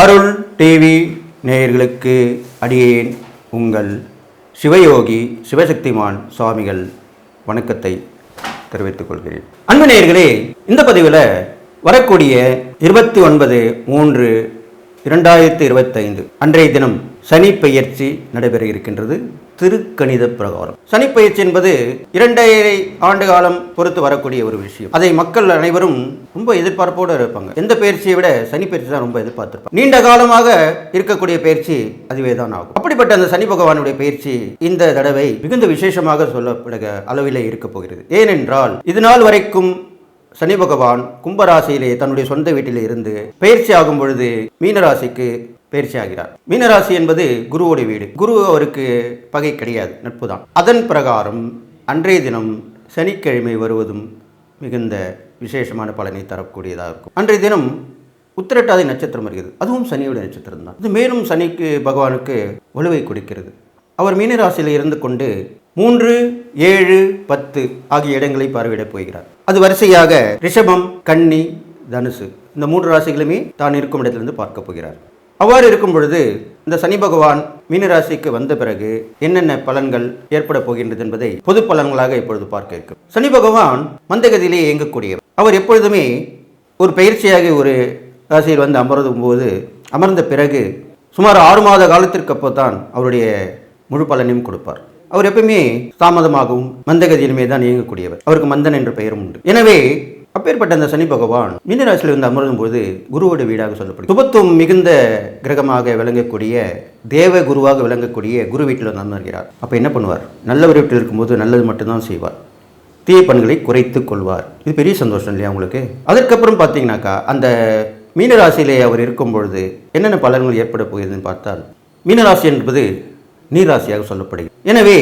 அருள் TV நேயர்களுக்கு அடியேன் உங்கள் சிவயோகி சிவசக்திமான் சுவாமிகள் வணக்கத்தை தெரிவித்துக் கொள்கிறேன். அன்பு நேயர்களே இந்த பதிவில் வரக்கூடிய இருபத்தி ஒன்பது மூன்று இரண்டாயிரத்தி இருபத்தைந்து அன்றைய தினம் சனி பெயர்ச்சி நடைபெற இருக்கின்றது. திருக்கணித பிரகாரம். சனிப்பயிற்சி என்பது இரண்டரை ஆண்டு காலம் பொறுத்து வரக்கூடிய ஒரு விஷயம். அதை மக்கள் அனைவரும் ரொம்ப எதிர்பார்ப்போடு இருப்பாங்க. எந்த பயிற்சியை விட சனி பயிற்சி தான் ரொம்ப எதிர்பார்த்திருப்பாங்க. நீண்ட காலமாக இருக்கக்கூடிய பயிற்சி அதுவே தான் ஆகும். அப்படிப்பட்ட அந்த சனி பகவானுடைய பயிற்சி இந்த தடவை மிகுந்த விசேஷமாக சொல்லப்படுக அளவிலே இருக்க போகிறது. ஏனென்றால் இது நாள் வரைக்கும் சனி பகவான் கும்பராசியிலே தன்னுடைய சொந்த வீட்டிலே இருந்து பயிற்சி ஆகும் பொழுது மீனராசிக்கு பயிற்சி ஆகிறார் மீனராசி என்பது குருவோடைய வீடு. குரு அவருக்கு பகை கிடையாது. நட்பு தான் அதன் பிரகாரம் அன்றைய தினம் சனிக்கிழமை வருவதும் மிகுந்த விசேஷமான பலனை தரக்கூடியதாக இருக்கும். அன்றைய தினம் உத்திரட்டாதி நட்சத்திரம் வருகிறது. அதுவும் சனியோட நட்சத்திரம் தான் இது மேலும் சனிக்கு பகவானுக்கு வலுவை கொடுக்கிறது. அவர் மீனராசியில் இருந்து கொண்டு மூன்று ஏழு பத்து ஆகிய இடங்களை பார்வையிடப் போகிறார். அது வரிசையாக ரிஷபம் கன்னி தனுசு. இந்த மூன்று ராசிகளுமே தான் இருக்கும் இடத்திலிருந்து பார்க்க போகிறார். அவ்வாறு இருக்கும் பொழுது இந்த சனி பகவான் மீனராசிக்கு வந்த பிறகு என்னென்ன பலன்கள் ஏற்பட போகின்றது என்பதை பொது பலன்களாக இப்பொழுது பார்க்க இருக்கும். சனி பகவான் மந்தகதியிலே இயங்கக்கூடியவர். அவர் எப்பொழுதுமே ஒரு பயிற்சியாக ஒரு ராசியில் வந்து அமர்ந்தும் போது அமர்ந்த பிறகு சுமார் ஆறு மாத காலத்திற்கு அப்போ தான் அவருடைய முழு பலனையும் கொடுப்பார். அவர் எப்பவுமே தாமதமாகவும் மந்தகதியிலுமே தான் இயங்கக்கூடியவர். அவருக்கு மந்தன் என்ற பெயரும் உண்டு. எனவே அப்பேற்பட்ட அந்த சனி பகவான் மீனராசியில் வந்து அமரும் போது குருவோட வீடாக சொல்லப்படும் சுபத்துவம் மிகுந்த கிரகமாக விளங்கக்கூடிய தேவ குருவாக விளங்கக்கூடிய குரு வீட்டில் வந்து அமர்கிறார். அப்போ என்ன பண்ணுவார்? நல்லவர் வீட்டில் இருக்கும்போது நல்லது மட்டும்தான் செய்வார். தீய பண்களை குறைத்து கொள்வார். இது பெரிய சந்தோஷம் இல்லையா உங்களுக்கு? அதற்கப்புறம் பார்த்தீங்கன்னாக்கா அந்த மீனராசியிலே அவர் இருக்கும் பொழுது என்னென்ன பலன்கள் ஏற்பட போகிறதுன்னு பார்த்தால் மீனராசி என்பது நீராசியாக சொல்லப்படுகிறது. எனவே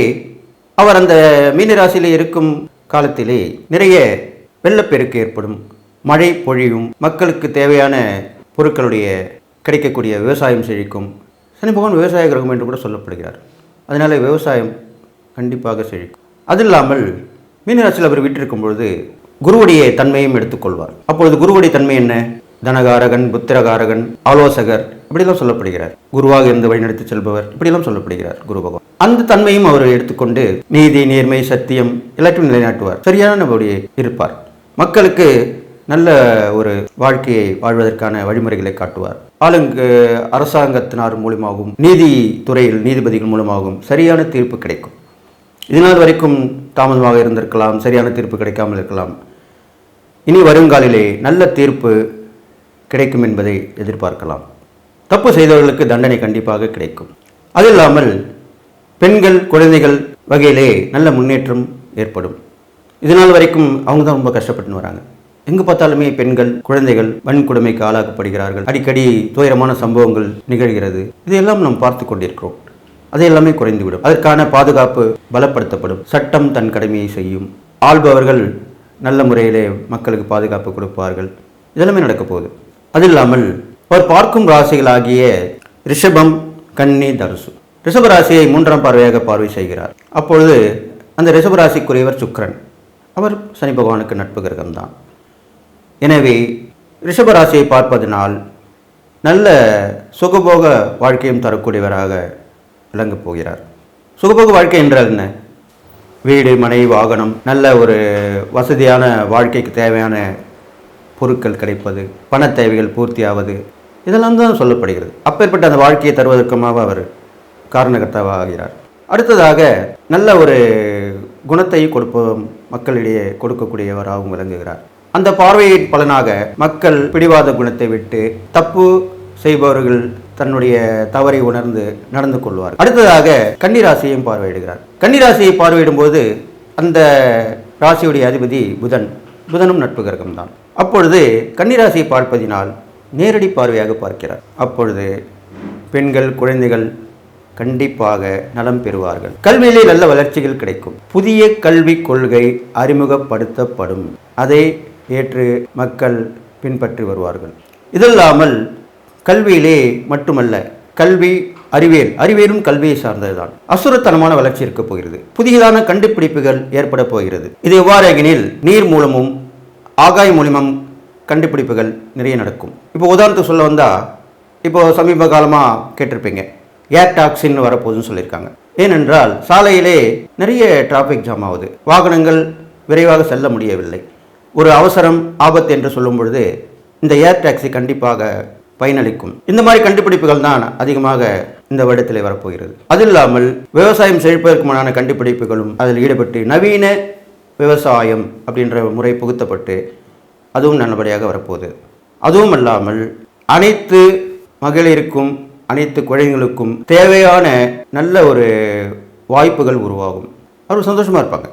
அவர் அந்த மீனராசியிலே இருக்கும் காலத்திலே நிறைய வெள்ளப்பெருக்கு ஏற்படும். மழை பொழியும். மக்களுக்கு தேவையான பொருட்களுடைய கிடைக்கக்கூடிய விவசாயம் செழிக்கும். சனி பகவான் விவசாய கிரகம் என்று கூட சொல்லப்படுகிறார். அதனால் விவசாயம் கண்டிப்பாக செழிக்கும். அது இல்லாமல் மீனராசியில் அவர் வீட்டிருக்கும் பொழுது குருவுடைய தன்மையும் எடுத்துக்கொள்வார். அப்பொழுது குருவுடைய தன்மை என்ன? தனகாரகன் புத்திரகாரகன் ஆலோசகர் இப்படிலாம் சொல்லப்படுகிறார். குருவாக இருந்து வழிநடத்தி செல்பவர் இப்படிலாம் சொல்லப்படுகிறார் குரு பகவான். அந்த தன்மையும் அவர் எடுத்துக்கொண்டு நீதி நேர்மை சத்தியம் எல்லாத்தையும் நிலைநாட்டுவார். சரியான நம்முடைய இருப்பார். மக்களுக்கு நல்ல ஒரு வாழ்க்கையை வாழ்வதற்கான வழிமுறைகளை காட்டுவார். ஆளுங்க அரசாங்கத்தினார் மூலமாகவும் நீதித்துறையில் நீதிபதிகள் மூலமாகவும் சரியான தீர்ப்பு கிடைக்கும். இதனால் வரைக்கும் தாமதமாக இருந்திருக்கலாம் சரியான தீர்ப்பு கிடைக்காமல் இருக்கலாம். இனி வருங்காலிலே நல்ல தீர்ப்பு கிடைக்கும் என்பதை எதிர்பார்க்கலாம். தப்பு செய்தவர்களுக்கு தண்டனை கண்டிப்பாக கிடைக்கும். அது இல்லாமல் பெண்கள் குழந்தைகள் வகையிலே நல்ல முன்னேற்றம் ஏற்படும். இதனால் வரைக்கும் அவங்க தான் ரொம்ப கஷ்டப்பட்டு வராங்க. எங்கு பார்த்தாலுமே பெண்கள் குழந்தைகள் வன்கொடுமைக்கு ஆளாக்கப்படுகிறார்கள். அடிக்கடி துயரமான சம்பவங்கள் நிகழ்கிறது. இதையெல்லாம் நாம் பார்த்து கொண்டிருக்கிறோம். அது எல்லாமே குறைந்துவிடும். அதற்கான பாதுகாப்பு பலப்படுத்தப்படும். சட்டம் தன் கடமையை செய்யும். ஆள்பவர்கள் நல்ல முறையிலே மக்களுக்கு பாதுகாப்பு கொடுப்பார்கள். இதெல்லாமே நடக்க போகுது. அது இல்லாமல் அவர் பார்க்கும் ராசிகளாகிய ரிஷபம் கன்னி தனுசு. ரிஷப ராசியை மூன்றாம் பார்வையாக பார்வை செய்கிறார். அப்பொழுது அந்த ரிஷபராசிக்குரியவர் ராசிக்குரியவர் அவர் சனி பகவானுக்கு நட்பு கிரகம்தான். எனவே ரிஷபராசியை பார்ப்பதனால் நல்ல சுகபோக வாழ்க்கையும் தரக்கூடியவராக விளங்கப் போகிறார். சுகபோக வாழ்க்கை என்றால் என்ன? வீடு மனை வாகனம் நல்ல ஒரு வசதியான வாழ்க்கைக்கு தேவையான பொருட்கள் கிடைப்பது பண தேவைகள் பூர்த்தியாவது இதெல்லாம் தான் சொல்லப்படுகிறது. அப்பேற்பட்ட அந்த வாழ்க்கையை தருவதற்குமாக அவர் காரணகர்த்தாவாகிறார். அடுத்ததாக நல்ல ஒரு குணத்தை கொடுப்போம் மக்களிடையே கொடுக்கக்கூடியவராகவும் விளங்குகிறார். அந்த பார்வையின் பலனாக மக்கள் பிடிவாத குணத்தை விட்டு தப்பு செய்பவர்கள் தன்னுடைய தவறை உணர்ந்து நடந்து கொள்வார் அடுத்ததாக கன்னிராசியையும் பார்வையிடுகிறார். கன்னிராசியை பார்வையிடும் போது அந்த ராசியுடைய அதிபதி புதன். புதனும் நட்பு கிரகம்தான். அப்பொழுது கன்னிராசியை பார்ப்பதினால் நேரடி பார்வையாக பார்க்கிறார். அப்பொழுது பெண்கள் குழந்தைகள் கண்டிப்பாக நலம் பெறுவார்கள். கல்வியிலே நல்ல வளர்ச்சிகள் கிடைக்கும். புதிய கல்விக் கொள்கை அறிமுகப்படுத்தப்படும். அதை ஏற்று மக்கள் பின்பற்றி வருவார்கள். இதில்லாமல் கல்வியிலே மட்டுமல்ல கல்வி அறிவியல் அறிவியலும் கல்வியை சார்ந்ததுதான். அசுரத்தனமான வளர்ச்சி இருக்க போகிறது. புதியதான கண்டுபிடிப்புகள் ஏற்பட போகிறது. இது எவ்வாறு எனில் நீர் மூலமும் ஆகாய மூலியமும் கண்டுபிடிப்புகள் நிறைய நடக்கும். இப்போ உதாரணத்துக்கு சொல்ல வந்தால் இப்போ சமீப காலமாக கேட்டிருப்பீங்க. ஏர் டாக்ஸின் வரப்போகுதுன்னு சொல்லியிருக்காங்க. ஏனென்றால் சாலையிலே நிறைய டிராஃபிக் ஜாம் ஆகுது. வாகனங்கள் விரைவாக செல்ல முடியவில்லை. ஒரு அவசரம் ஆபத்து என்று சொல்லும் பொழுது இந்த ஏர் டாக்ஸி கண்டிப்பாக பயனளிக்கும். இந்த மாதிரி கண்டுபிடிப்புகள் தான் அதிகமாக இந்த வருடத்தில் வரப்போகிறது. அது இல்லாமல் விவசாயம் செழிப்பதற்குமான கண்டுபிடிப்புகளும் அதில் ஈடுபட்டு நவீன விவசாயம் அப்படின்ற முறை புகுத்தப்பட்டு அதுவும் நல்லபடியாக வரப்போகுது. அதுவும் அல்லாமல் அனைத்து மகளிருக்கும் அனைத்து குழந்தைகளுக்கும் தேவையான நல்ல ஒரு வாய்ப்புகள் உருவாகும். அவர் சந்தோஷமாக இருப்பாங்க.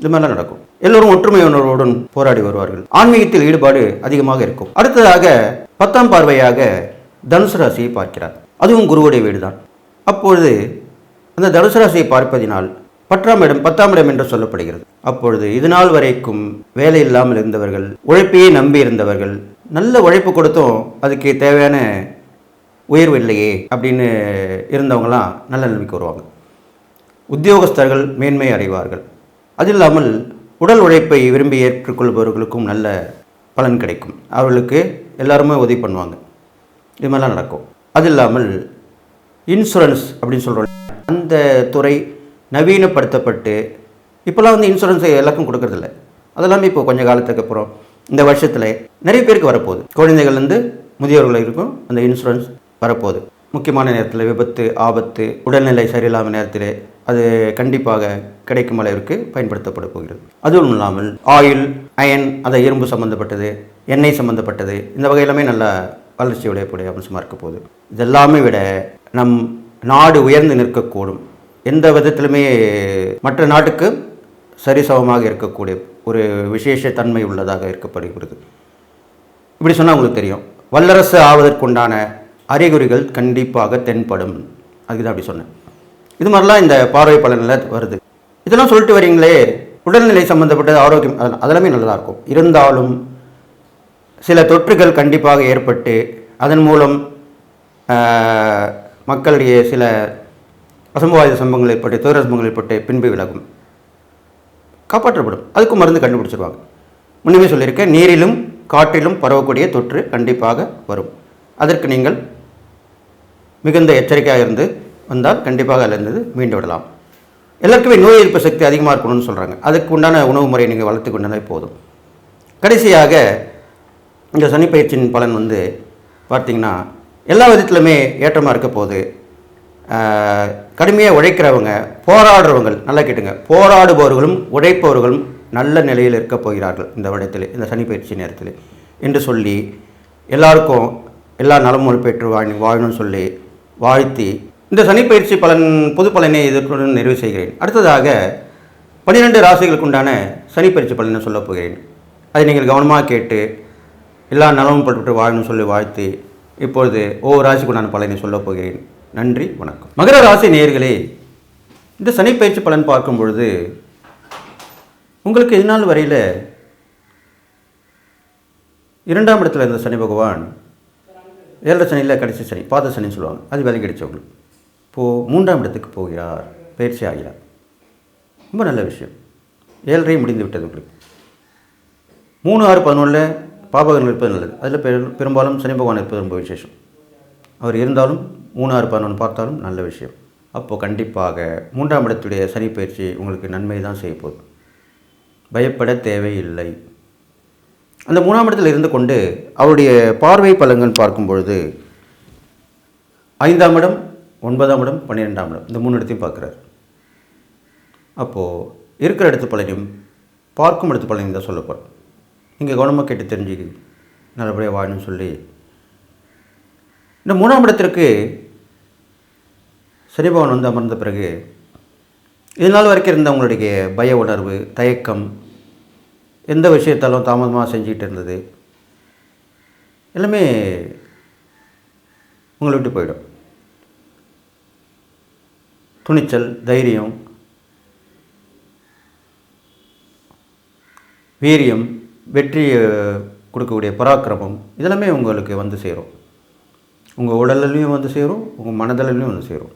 இது மாதிரிலாம் நடக்கும். எல்லோரும் ஒற்றுமை உணர்வுடன் போராடி வருவார்கள். ஆன்மீகத்தில் ஈடுபாடு அதிகமாக இருக்கும். அடுத்ததாக பத்தாம் பார்வையாக தனுசு ராசியை பார்க்கிறார். அதுவும் குருவுடைய வீடு தான் அப்பொழுது அந்த தனுசு ராசியை பார்ப்பதினால் பத்தாம் இடம் பத்தாம் இடம் என்று சொல்லப்படுகிறது. அப்பொழுது இதுநாள் வரைக்கும் வேலை இல்லாமல் இருந்தவர்கள் உழைப்பையே நம்பி இருந்தவர்கள் நல்ல உழைப்பு கொடுத்தும் அதுக்கு தேவையான உயர்வு இல்லையே அப்படின்னு இருந்தவங்களாம் நல்ல நிலைமைக்கு வருவாங்க. உத்தியோகஸ்தர்கள் மேன்மை அடைவார்கள். அது இல்லாமல் உடல் உழைப்பை விரும்பி ஏற்றுக்கொள்பவர்களுக்கும் நல்ல பலன் கிடைக்கும். அவர்களுக்கு எல்லாருமே உதவி பண்ணுவாங்க. இது மாதிரிலாம் நடக்கும். அது இல்லாமல் இன்சூரன்ஸ் அப்படின்னு சொல்கிறோம் அந்த துறை நவீனப்படுத்தப்பட்டு இப்போல்லாம் வந்து இன்சூரன்ஸ் எல்லாருக்கும் கொடுக்கறதில்ல. அதெல்லாமே இப்போ கொஞ்சம் காலத்துக்கு அப்புறம் இந்த வருஷத்தில் நிறைய பேருக்கு வரப்போகுது. குழந்தைகள்லேருந்து முதியோர்கள் இருக்கும் அந்த இன்சூரன்ஸ் வரப்போகுது. முக்கியமான நேரத்தில் விபத்து ஆபத்து உடல்நிலை சரியில்லாத நேரத்தில் அது கண்டிப்பாக கிடைக்கும் அளவிற்கு பயன்படுத்தப்பட போகிறது. அதுவும் இல்லாமல் ஆயில் அயன் அதை இரும்பு சம்மந்தப்பட்டது எண்ணெய் சம்மந்தப்பட்டது இந்த வகையிலுமே நல்ல வளர்ச்சி உடையக்கூடிய அம்சமாக இருக்க போகுது. இதெல்லாமே விட நம் நாடு உயர்ந்து நிற்கக்கூடும். எந்த விதத்திலுமே மற்ற நாட்டுக்கு சரிசமமாக இருக்கக்கூடிய ஒரு விசேஷ தன்மை உள்ளதாக இருக்கப்படுகிறது. இப்படி சொன்னால் உங்களுக்கு தெரியும். வல்லரசு ஆவதற்குண்டான அறிகுறிகள் கண்டிப்பாக தென்படும். அதுக்கு தான் அப்படி சொன்னேன். இது மாதிரிலாம் இந்த பார்வை பலனில் வருது. இதெல்லாம் சொல்லிட்டு வரீங்களே உடல்நிலை சம்மந்தப்பட்டது ஆரோக்கியம் அதெல்லாமே நல்லா இருக்கும். இருந்தாலும் சில தொற்றுகள் கண்டிப்பாக ஏற்பட்டு அதன் மூலம் மக்களுடைய சில அசம்பாவித சம்பவங்கள் ஏற்பட்டு துயர சம்பவங்கள் ஏற்பட்டு பின்பு விலகும். காப்பாற்றப்படும். அதுக்கும் மருந்து கண்டுபிடிச்சிருவாங்க. முன்னமே சொல்லியிருக்கேன் நீரிலும் காற்றிலும் பரவக்கூடிய தொற்று கண்டிப்பாக வரும். அதற்கு நீங்கள் மிகுந்த எச்சரிக்கையாக இருந்து வந்தால் கண்டிப்பாக அதிலிருந்து மீண்டு விடலாம். எல்லாருக்குமே நோய் எதிர்ப்பு சக்தி அதிகமாக இருக்கணும்னு சொல்கிறாங்க அதுக்கு உண்டான உணவு முறையை நீங்கள் வளர்த்து கொண்டாலே போதும். கடைசியாக இந்த சனிப்பயிற்சியின் பலன் வந்து பார்த்திங்கன்னா எல்லா விதத்துலையுமே ஏற்றமாக இருக்க போகுது கடுமையாக உழைக்கிறவங்க போராடுறவங்கள் நல்லா கேட்டுங்க. போராடுபவர்களும் உழைப்பவர்களும் நல்ல நிலையில் இருக்க போகிறார்கள் இந்த வருடத்தில் இந்த சனிப்பயிற்சி நேரத்தில். என்று சொல்லி எல்லாருக்கும் எல்லா நலமும் பெற்று வாழ் வாழணும்னு சொல்லி வாழ்த்தி இந்த சனிப்பயிற்சி பலன் பொது பலனை இதற்குடன் நிறைவு செய்கிறேன். அடுத்ததாக பன்னிரெண்டு ராசிகளுக்கு உண்டான சனிப்பயிற்சி பலனை சொல்லப் போகிறேன். அதை நீங்கள் கவனமாக கேட்டு எல்லா நலமும் பெற்று வாழணும்னு சொல்லி வாழ்த்தி இப்பொழுது ஒவ்வொரு ராசிக்குண்டான பலனை சொல்லப் போகிறேன். நன்றி வணக்கம். மகர ராசி நேயர்களே இந்த சனிப்பயிற்சி பலன் பார்க்கும் பொழுது உங்களுக்கு இதனால் வரையில் இரண்டாம் இடத்துல இருந்த சனி பகவான் ஏழரை சனியில் கடைசி சனி பாத சனின்னு சொல்லுவாங்க. அது விலகி கிடைச்சவங்களுக்கு இப்போது மூன்றாம் இடத்துக்கு போகிறார் பயிற்சி ஆகிறார். ரொம்ப நல்ல விஷயம். ஏழரை முடிந்து விட்டது உங்களுக்கு. மூணு ஆறு பதினொன்றில் பாபகர்கள் இருப்பது நல்லது. அதில் பெரும் பெரும்பாலும் சனி பகவான் இருப்பது ரொம்ப விசேஷம். அவர் இருந்தாலும் மூணு ஆறு பதினொன்று பார்த்தாலும் நல்ல விஷயம். அப்போது கண்டிப்பாக மூன்றாம் இடத்துடைய சனி பயிற்சி உங்களுக்கு நன்மை தான் செய்ய போகுது. பயப்பட தேவையில்லை. அந்த மூணாம் இடத்தில் இருந்து கொண்டு அவருடைய பார்வை பலன்கள் பார்க்கும் பொழுது ஐந்தாம் இடம் ஒன்பதாம் இடம் பன்னிரெண்டாம் இடம் இந்த மூணு இடத்தையும் பார்க்குறாரு. அப்போது இருக்கிற இடத்து பலனையும் பார்க்கும் இடத்து பலனையும் தான் சொல்ல போகிறோம் நீங்கள் கவனமாக கேட்டு தெரிஞ்சு நல்லபடியாக வாழணும்னு சொல்லி. இந்த மூணாம் இடத்திற்கு சனி பகவான் வந்து அமர்ந்த பிறகு இதனால் வரைக்கும் இருந்த அவங்களுடைய பய உணர்வு தயக்கம் எந்த விஷயத்தாலும் தாமதமாக செஞ்சுக்கிட்டு இருந்தது. எல்லாமே உங்களை விட்டு போயிடும். துணிச்சல் தைரியம் வீரியம் வெற்றியை கொடுக்கக்கூடிய பராக்கிரமம் இதெல்லாமே உங்களுக்கு வந்து சேரும். உங்கள் உடல்லையும் வந்து சேரும் உங்கள் மனதளவிலையும் வந்து சேரும்.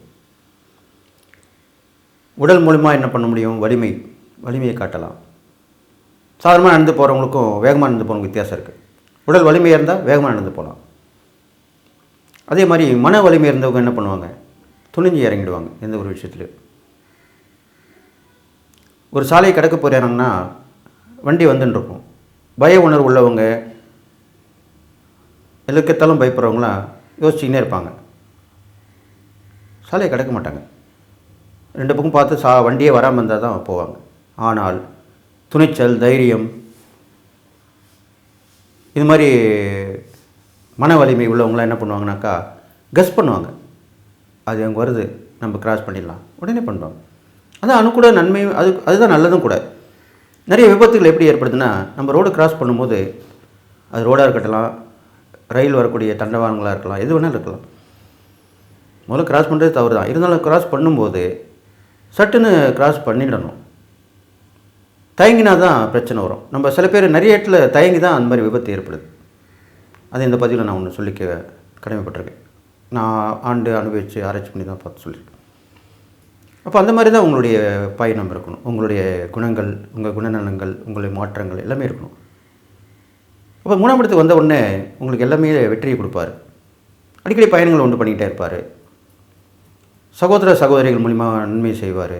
உடல் மூலிமா என்ன பண்ண முடியும்? வலிமை வலிமையை காட்டலாம். சாதாரணமாக நடந்து போகிறவங்களுக்கும் வேகமாக நடந்து போகிறவங்க வித்தியாசம் இருக்குது உடல் வலிமையாக இருந்தால் வேகமாக நடந்து போகலாம் அதே மாதிரி மன வலிமை இருந்தவங்க என்ன பண்ணுவாங்க? துணிஞ்சு இறங்கிடுவாங்க எந்த ஒரு விஷயத்துலையும். ஒரு சாலையை கடக்க போகிறாங்கன்னா வண்டி வந்துட்டுருக்கும் பய உணர்வு உள்ளவங்க எதுக்கத்தாலும் பயப்படுறவங்களாம் யோசிச்சுக்கினே இருப்பாங்க. சாலையை கடக்க மாட்டாங்க. ரெண்டு பக்கம் பார்த்து சா வண்டியே வராமல் இருந்தால் தான் போவாங்க. ஆனால் துணிச்சல் தைரியம். இது மாதிரி மன வலிமை உள்ளவங்களாம் என்ன பண்ணுவாங்கனாக்கா கஸ் பண்ணுவாங்க. அது அங்கே வருது நம்ம கிராஸ் பண்ணிடலாம். உடனே பண்ணுறோம் அதான் அனுக்கூட நன்மை அது அதுதான் நல்லதும் கூட. நிறைய விபத்துகள் எப்படி ஏற்படுதுன்னா நம்ம ரோடு கிராஸ் பண்ணும்போது அது ரோடாக இருக்கட்டலாம் ரயில் வரக்கூடிய தண்டவாளங்களாக இருக்கலாம் எது வேணாலும் இருக்கலாம். முதல்ல கிராஸ் பண்ணுறது தவறு தான் இருந்தாலும் கிராஸ் பண்ணும்போது சட்டுன்னு கிராஸ் பண்ணிடணும். தயங்கினா தான் பிரச்சனை வரும். நம்ம சில பேர் நிறைய இடத்துல தயங்கி தான் அந்த மாதிரி விபத்து ஏற்படுது. அது இந்த பதிவில் நான் ஒன்று சொல்லிக்க கடமைப்பட்டிருக்கேன். நான் ஆண்டு அனுபவித்து ஆராய்ச்சி பண்ணி தான் பார்த்து சொல்லியிருக்கேன் அப்போ அந்த மாதிரி தான் உங்களுடைய பயணம் இருக்கணும். உங்களுடைய குணங்கள் உங்கள் குணநலங்கள் உங்களுடைய மாற்றங்கள் எல்லாமே இருக்கணும். அப்போ மூணாம் இடத்துக்கு வந்த உடனே உங்களுக்கு எல்லாமே வெற்றியை கொடுப்பார். அடிக்கடி பயணங்கள் ஒன்று பண்ணிக்கிட்டே இருப்பார். சகோதர சகோதரிகள் மூலிமா நன்மை செய்வார்.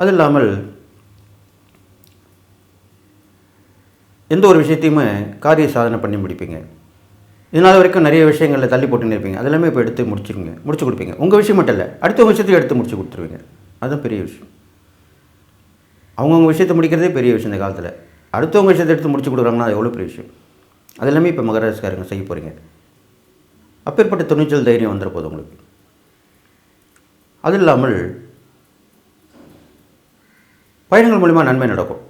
அது இல்லாமல் எந்த ஒரு விஷயத்தையுமே காரிய சாதனை பண்ணி முடிப்பீங்க. இதனால் வரைக்கும் நிறைய விஷயங்களில் தள்ளி போட்டுன்னு இருப்பீங்க. அதெல்லாமே இப்போ எடுத்து முடிச்சிருங்க முடிச்சு கொடுப்பீங்க. உங்கள் விஷயம் மட்டும் இல்லை அடுத்தவங்க விஷயத்தையும் எடுத்து முடிச்சு கொடுத்துருவீங்க. அதுதான் பெரிய விஷயம். அவங்கவுங்க விஷயத்தை முடிக்கிறதே பெரிய விஷயம் இந்த காலத்தில். அடுத்தவங்க விஷயத்தை எடுத்து முடிச்சு கொடுக்குறாங்கன்னா அது எவ்வளோ பெரிய விஷயம்? அது எல்லாமே இப்போ மகராஜ்காரங்க செய்ய போகிறீங்க அப்பேற்பட்ட துணிச்சல் தைரியம் வந்துட போதும் உங்களுக்கு. அது இல்லாமல் பயணங்கள் மூலிமா நன்மை நடக்கும்.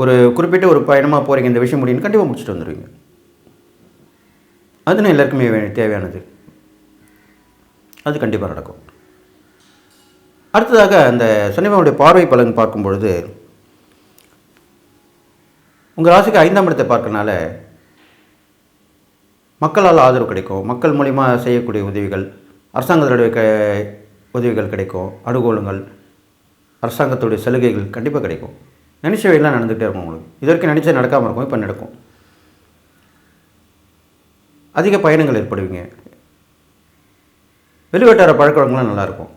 ஒரு குறிப்பிட்ட ஒரு பயணமாக போகிறீங்க இந்த விஷயம் முடியும்னு கண்டிப்பாக முடிச்சுட்டு வந்துடுவீங்க அதுனா எல்லாருக்குமே தேவையானது. அது கண்டிப்பாக நடக்கும். அடுத்ததாக அந்த சனிபாவுடைய பார்வை பலன் பார்க்கும் பொழுது உங்கள் ராசிக்கு ஐந்தாம் இடத்தை பார்க்கறனால மக்களால் ஆதரவு கிடைக்கும். மக்கள் மூலிமா செய்யக்கூடிய உதவிகள் அரசாங்கத்துடைய க உதவிகள் கிடைக்கும். அனுகூலங்கள் அரசாங்கத்துடைய சலுகைகள் கண்டிப்பாக கிடைக்கும். நினைச்சவையெல்லாம் நடந்துகிட்டே இருக்கும் உங்களுக்கு. இது வரைக்கும் நினச்சா நடக்காமல் இருக்கும் இப்போ நடக்கும். அதிக பயணங்கள் ஏற்படுவீங்க. வெளிவட்டார பழக்க வழக்கங்கள்லாம் நல்லாயிருக்கும்.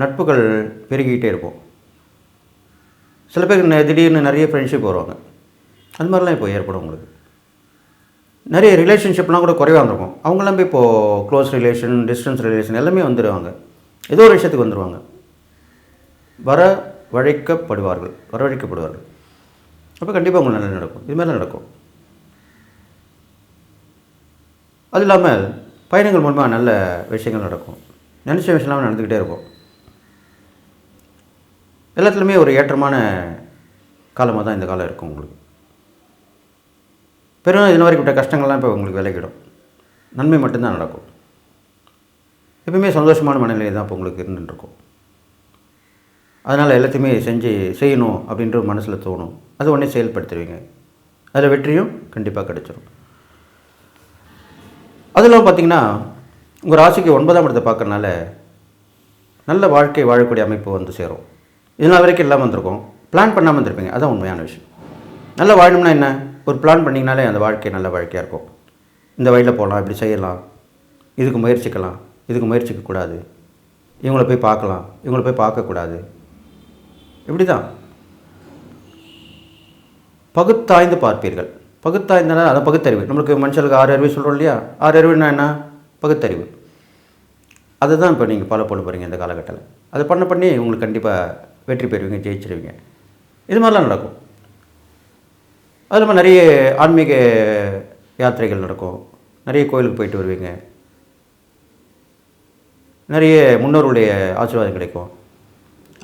நட்புகள் பெருகிக்கிட்டே இருக்கும். சில பேர் திடீர்னு நிறைய ஃப்ரெண்ட்ஷிப் வருவாங்க. அது மாதிரிலாம் இப்போ ஏற்படும் உங்களுக்கு. நிறைய ரிலேஷன்ஷிப்லாம் கூட குறைவாக இருக்கும் அவங்களாம் போய் இப்போது க்ளோஸ் ரிலேஷன் டிஸ்டன்ஸ் ரிலேஷன் எல்லாமே வந்துடுவாங்க ஏதோ ஒரு விஷயத்துக்கு வந்துடுவாங்க வர வழைக்கப்படுவார்கள் வரவழைக்கப்படுவார்கள். அப்போ கண்டிப்பாக உங்களுக்கு நல்லது நடக்கும். இது மாதிரிலாம் நடக்கும். அது இல்லாமல் பயணங்கள் மூலமாக நல்ல விஷயங்கள் நடக்கும். நினச்ச விஷயம்லாம் நடந்துக்கிட்டே இருக்கும் எல்லாத்துலேயுமே ஒரு ஏற்றமான காலமாக தான் இந்த காலம் இருக்கும் உங்களுக்கு. பெரும் இது வரைக்கும் விட்ட கஷ்டங்கள்லாம் இப்போ உங்களுக்கு விலகிடும். நன்மை மட்டும்தான் நடக்கும். எப்பவுமே சந்தோஷமான மனநிலை தான் இப்போ உங்களுக்கு இருந்துருக்கும் அதனால் எல்லாத்தையுமே செஞ்சு செய்யணும் அப்படின்ற ஒரு மனசில் தோணும். அது உடனே செயல்படுத்துவீங்க அதில் வெற்றியும் கண்டிப்பாக கிடைச்சிரும். அதில் பார்த்தீங்கன்னா உங்கள் ராசிக்கு ஒன்பதாம் இடத்தை பார்க்கறனால நல்ல வாழ்க்கை வாழக்கூடிய அமைப்பு வந்து சேரும். இதனால் வரைக்கும் இல்லாமல் வந்திருக்கும் பிளான் பண்ணாமல் இருந்திருப்பீங்க. அதான் உண்மையான விஷயம். நல்லா வாழணும்னா என்ன? ஒரு பிளான் பண்ணிங்கனாலே அந்த வாழ்க்கை நல்ல வாழ்க்கையாக இருக்கும். இந்த வழியில் போகலாம் இப்படி செய்யலாம். இதுக்கு முயற்சிக்கலாம். இதுக்கு முயற்சிக்கக்கூடாது. இவங்கள போய் பார்க்கலாம். இவங்கள போய் பார்க்கக்கூடாது. இப்படி தான் பகுத்தாய்ந்து பார்ப்பீர்கள். பகுத்தாய்ந்தனால் அது பகுத்தறிவு. நம்மளுக்கு மனுஷனுக்கு ஆறு அறிவு சொல்கிறோம் இல்லையா? ஆறு அறிவுனா என்ன? பகுத்தறிவு. அதை தான் இப்போ நீங்கள் ஃபாலோ பண்ண போகிறீங்க இந்த காலகட்டத்தில். அதை பண்ண பண்ணி உங்களுக்கு கண்டிப்பாக வெற்றி பெறுவீங்க ஜெயிச்சிருவீங்க. இது மாதிரிலாம் நடக்கும். அது இல்லாமல் நிறைய ஆன்மீக யாத்திரைகள் நடக்கும். நிறைய கோயிலுக்கு போயிட்டு வருவீங்க. நிறைய முன்னோர்களுடைய ஆசீர்வாதம் கிடைக்கும்.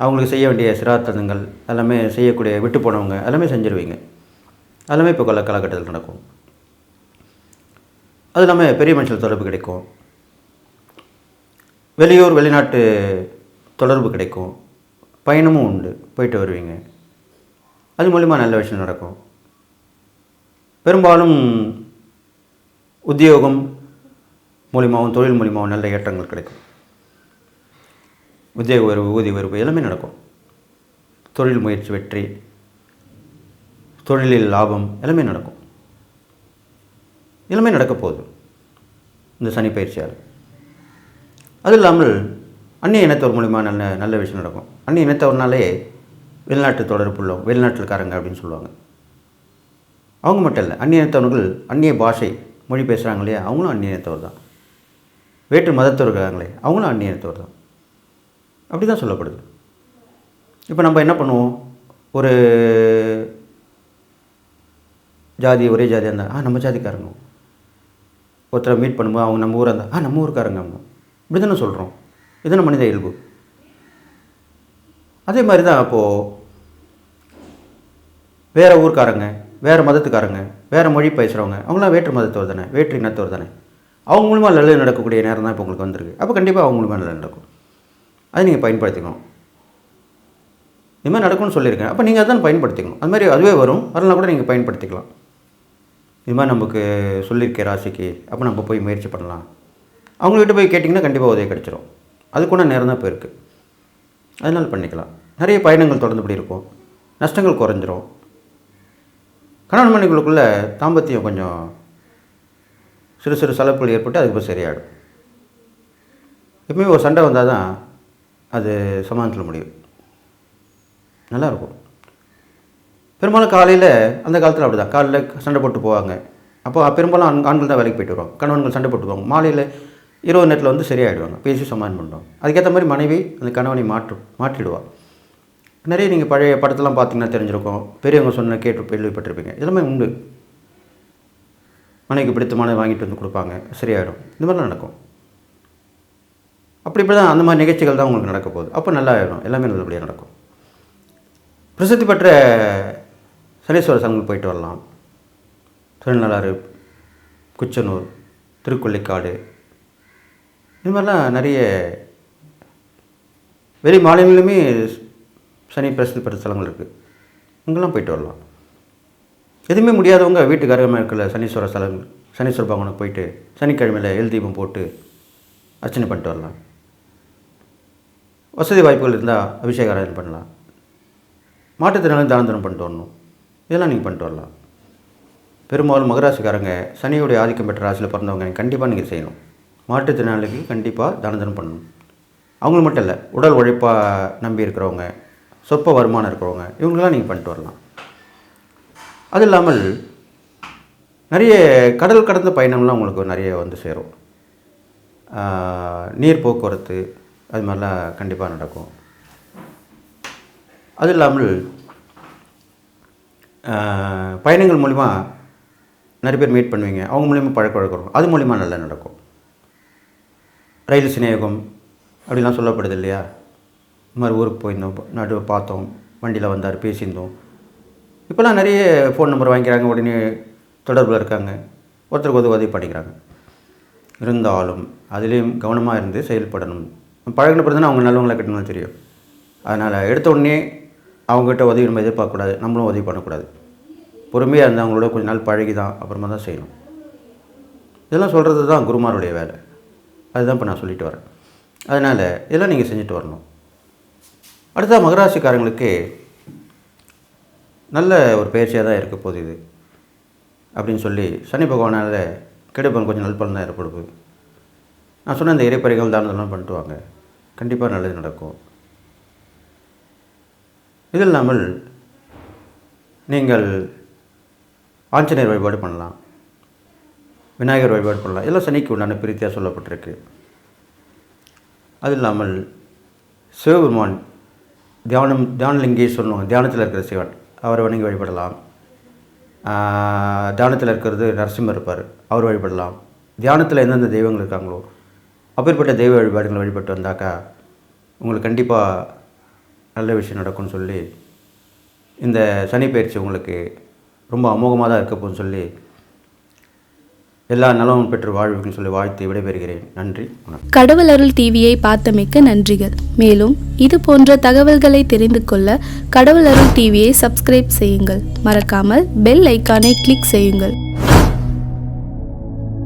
அவங்களுக்கு செய்ய வேண்டிய சிராத்தங்கள் எல்லாமே செய்யக்கூடிய விட்டு போனவங்க எல்லாமே செஞ்சுருவீங்க. எல்லாமே இப்போ கொள்ள காலகட்டத்தில் நடக்கும். அது இல்லாமல் பெரிய மனுஷன் தொடர்பு கிடைக்கும். வெளியூர் வெளிநாட்டு தொடர்பு கிடைக்கும். பயணமும் உண்டு. போயிட்டு வருவீங்க. அது மூலிமா நல்ல விஷயம் நடக்கும். பெரும்பாலும் உத்தியோகம் மூலிமாவும் தொழில் மூலிமாவும் நல்ல ஏற்றங்கள் கிடைக்கும். உத்தியோக உயர்வு ஊதிய உயர்வு எல்லாமே நடக்கும். தொழில் முயற்சி வெற்றி தொழிலில் லாபம் எல்லாமே நடக்கும். எல்லாமே நடக்க போகுது. இந்த சனி பயிற்சியால். அது இல்லாமல் அந்நிய இனத்தவர் மூலிமா நல்ல நல்ல விஷயம் நடக்கும். அந்நிய இனத்தவர்னாலே வெளிநாட்டு தொடர்பு உள்ளவங்க வெளிநாட்டுக்காரங்க அப்படின்னு சொல்லுவாங்க. அவங்க மட்டும் இல்லை அந்நிய இனத்தவர்கள் அந்நிய பாஷை மொழி பேசுகிறாங்களே அவங்களும் அந்நிய இனத்தவர் தான் வேற்று மதத்தவர் இருக்கிறாங்களே அவங்களும் அந்நிய இனத்தவர் தான் அப்படி தான் சொல்லப்படுது. இப்போ நம்ம என்ன பண்ணுவோம்? ஒரு ஜாதி ஒரே ஜாதியாக இருந்தால் ஆ நம்ம ஜாதிக்காரங்க. ஒருத்தரை மீட் பண்ணும்போது அவங்க நம்ம ஊராக இருந்தால் ஆ நம்ம ஊருக்காரங்க அவங்க. இப்படி தானே சொல்கிறோம் இதுதான் மனித இயல்பு. அதே மாதிரி தான் அப்போது வேறு ஊருக்காரங்க வேறு மதத்துக்காரங்க வேறு மொழி பேசுகிறவங்க அவங்களாம் வேற்று மதத்தவர் தானே வேற்று இனத்தவர் தானே. அவங்க மூலிமா நல்லது நடக்கக்கூடிய நேரம் தான் இப்போ உங்களுக்கு வந்திருக்கு. அப்போ கண்டிப்பாக அவங்க மூலிமா நல்லது நடக்கும். அதை நீங்கள் பயன்படுத்திக்கணும். இது மாதிரி நடக்கும்னு சொல்லியிருக்கேன். அப்போ நீங்கள் அதான் பயன்படுத்திக்கணும். அது மாதிரி அதுவே வரும். வரலாம் கூட நீங்கள் பயன்படுத்திக்கலாம். இது மாதிரி நமக்கு சொல்லியிருக்க ராசிக்கு அப்போ நம்ம போய் முயற்சி பண்ணலாம். அவங்கள்ட்ட போய் கேட்டிங்கன்னா கண்டிப்பாக உதவி கிடச்சிரும். அதுக்குள்ள நேரம் தான் போயிருக்கு. அதனால் பண்ணிக்கலாம். நிறைய பயணங்கள் தொடர்ந்துபடி இருக்கும். நஷ்டங்கள் குறைஞ்சிரும். கணவன் மனைவிகளுக்குள்ள தாம்பத்தியம் கொஞ்சம் சிறு சிறு சலப்புகள் ஏற்பட்டு அதுக்கு சரியாயிடும். எப்பவுமே ஒரு சண்டை வந்தால் தான் அது சமாளிக்க முடியும். நல்லாயிருக்கும் பெரும்பாலும் காலையில் அந்த காலத்தில் அப்படி தான் காலையில் சண்டை போட்டு போவாங்க. அப்போ பெரும்பாலும் ஆண் ஆண்கள் தான் வேலைக்கு போயிட்டு வருவாங்க. கணவன்கள் சண்டை போட்டு போவாங்க. மாலையில் இரவு நேரத்தில் வந்து சரியாயிடுவாங்க. பேசி சமாதானம் பண்ணுவாங்க அதுக்கேற்ற மாதிரி மனைவி அந்த கணவனை மாற்று மாற்றிடுவாள் நிறைய நீங்கள் பழைய படத்தெல்லாம் பார்த்தீங்கன்னா தெரிஞ்சிருக்கும். பெரியவங்க சொன்ன கேட்டு கேள்விப்பட்டிருப்பீங்க. இதெல்லாமே உண்டு. மனைவிக்கு பிடித்தமான வாங்கிட்டு வந்து கொடுப்பாங்க. சரியாயிடும். இந்த மாதிரிலாம் நடக்கும். அப்படி இப்படி தான் அந்த மாதிரி நிகழ்ச்சிகள் தான் உங்களுக்கு நடக்க போகுது. அப்போ நல்லா ஆயிடும் எல்லாமே நல்லபடியாக நடக்கும். பிரசித்தி பெற்ற சனீஸ்வரர் சங்கம் போயிட்டு வரலாம். திருநள்ளாறு குச்சனூர் திருக்கொள்ளிக்காடு இது மாதிரிலாம் நிறைய வெளி மாநிலங்களுமே சனி பிரசித்தி பெற்ற ஸ்தலங்கள் இருக்குது அங்கெல்லாம் போயிட்டு வரலாம். எதுவுமே முடியாதவங்க வீட்டுக்கு அருகமாக இருக்கிற சனீஸ்வர ஸ்தலங்கள் சனீஸ்வர பகவானுக்கு போயிட்டு சனிக்கிழமையில் எழுதீபம் போட்டு அர்ச்சனை பண்ணிட்டு வரலாம். வசதி வாய்ப்புகள் இருந்தால் அபிஷேக ஆராதனை பண்ணலாம். மாற்றுத்திறனாலும் தான தனம் பண்ணிட்டு வரணும். இதெல்லாம் நீங்கள் பண்ணிட்டு வரலாம். பெரும்பாலும் மகராசிக்காரங்க சனியுடைய ஆதிக்கம் பெற்ற ராசியில் பிறந்தவங்க கண்டிப்பாக நீங்கள் செய்யணும். மாற்றுத்திறனாளிக்கு கண்டிப்பாக தான தனம் பண்ணணும். அவங்களும் மட்டும் இல்லை உடல் உழைப்பாக நம்பி இருக்கிறவங்க சொற்ப வருமானம் இருக்கிறவங்க இவங்களெலாம் நீங்கள் பண்ணிட்டு வரலாம். அது இல்லாமல் நிறைய கடல் கடந்த பயணம்லாம் உங்களுக்கு நிறைய வந்து சேரும். நீர் போக்குவரத்து அது மாதிரிலாம் கண்டிப்பாக நடக்கும். அது இல்லாமல் பயணங்கள் மூலிமா நிறைய பேர் மீட் பண்ணுவீங்க. அவங்க மூலிமா பழக்க வழக்கம். அது மூலிமா நல்லா நடக்கும். ரயில் சிநேகம் அப்படிலாம் சொல்லப்படுது இல்லையா? இந்த மாதிரி ஊருக்கு போயிருந்தோம் நடுவை பார்த்தோம் வண்டியில் வந்தார் பேசியிருந்தோம். இப்போல்லாம் நிறைய ஃபோன் நம்பர் வாங்கிக்கிறாங்க உடனே தொடர்பில் இருக்காங்க. ஒருத்தருக்கு ஒரு உதவி பண்ணிக்கிறாங்க. இருந்தாலும் அதுலேயும் கவனமாக இருந்து செயல்படணும். பழகின பிறகு அவங்க நல்லவங்களை கட்டணும் தெரியும். அதனால் எடுத்த உடனே அவங்ககிட்ட உதவி நம்ம எதிர்பார்க்கக்கூடாது நம்மளும் உதவி பண்ணக்கூடாது. பொறுமையாக இருந்தால் அவங்களோட கொஞ்ச நாள் பழகி தான் அப்புறமா தான் செய்யணும். இதெல்லாம் சொல்கிறது தான் குருமாருடைய வேலை. அதுதான் இப்போ நான் சொல்லிட்டு வரேன். அதனால் இதெல்லாம் நீங்கள் செஞ்சுட்டு வரணும். அடுத்தா மகராசிக்காரங்களுக்கு நல்ல ஒரு பயிற்சியாக தான் இருக்க போகுது இது. அப்படின்னு சொல்லி சனி பகவானால் கெடுப்பன் கொஞ்சம் நல்பலன் தான் ஏற்படுது. நான் சொன்ன இந்த இறைப்பறைகள் தானதெல்லாம் பண்ணிட்டு வாங்க கண்டிப்பாக நல்லது நடக்கும். இது இல்லாமல் நீங்கள் ஆஞ்சநேயர் வழிபாடு பண்ணலாம். விநாயகர் வழிபாடு பண்ணலாம். எல்லாம் சனிக்கு உண்டான பிரீத்தியாக சொல்லப்பட்டிருக்கு. அது இல்லாமல் சிவபெருமான் தியானம் தியானலிங்கேஸ்வரன் தியானத்தில் இருக்கிற சிவன் அவரை வணங்கி வழிபடலாம். தியானத்தில் இருக்கிறது நரசிம்மர் இருப்பார். அவர் வழிபடலாம். தியானத்தில் எந்தெந்த தெய்வங்கள் இருக்காங்களோ அப்பேற்பட்ட தெய்வ வழிபாடுகளை வழிபட்டு வந்தாக்கா உங்களுக்கு கண்டிப்பாக நல்ல விஷயம் நடக்கும்னு சொல்லி இந்த சனி பயிற்சி உங்களுக்கு ரொம்ப அமோகமாக தான் இருக்க சொல்லி எல்லா நலமும் பெற்று வாழ்வுக்குன்னு சொல்லி வாழ்த்து விடைபெறுகிறேன். நன்றி கடவுள் அருள் டிவியை பார்த்தமைக்க நன்றிகள். மேலும் இது போன்ற தகவல்களை தெரிந்து கொள்ள கடவுள் அருள் டிவியை சப்ஸ்கிரைப் செய்யுங்கள். மறக்காமல் பெல் ஐக்கானை கிளிக் செய்யுங்கள்.